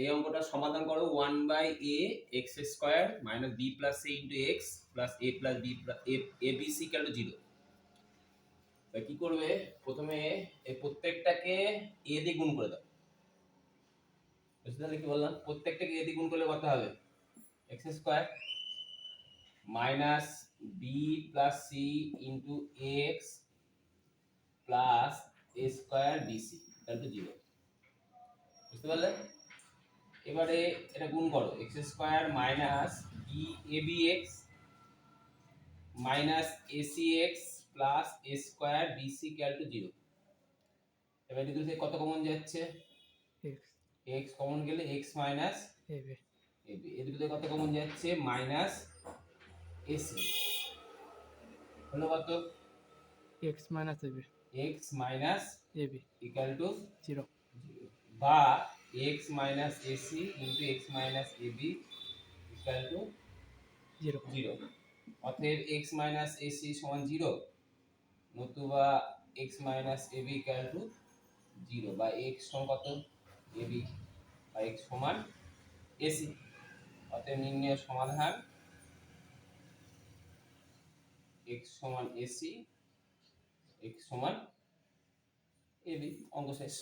এই অঙ্কটা সমাধান করো one by A X square minus B plus C into X plus A plus B A B C equal zero কি করবে? প্রথমে এই প্রত্যেকটাকে এ দিয়ে গুণ করে দাও। বুঝতে পারলে কি বললাম? প্রত্যেকটাকে এ দিয়ে গুণ করলে কত হবে? X square minus B plus C into X plus A square BC তাহলে জিরো বুঝতে পারলে? এবারে এটা গুণ করো X square minus B A B X minus AC X plus A square BC equal to zero এবার এদিকে থেকে কত কমন যাচ্ছে? এক্স কমন গেলে এক্স মাইনাস এবি এদিকে থেকে কত কমন যাচ্ছে? মাইনাস এসি হলো কত? X minus AB X minus AB equal to zero বা X minus AC into X minus AB equal to zero zero অতএব এক্স মাইনাস এসি সমান জিরো নতুবা X minus AB equal to zero বা x সমান কত? AB বা x সমান AC অতএব নির্ণয় সমাধান এক্স সমান এসি এক্স সমান এবি অঙ্ক শেষ।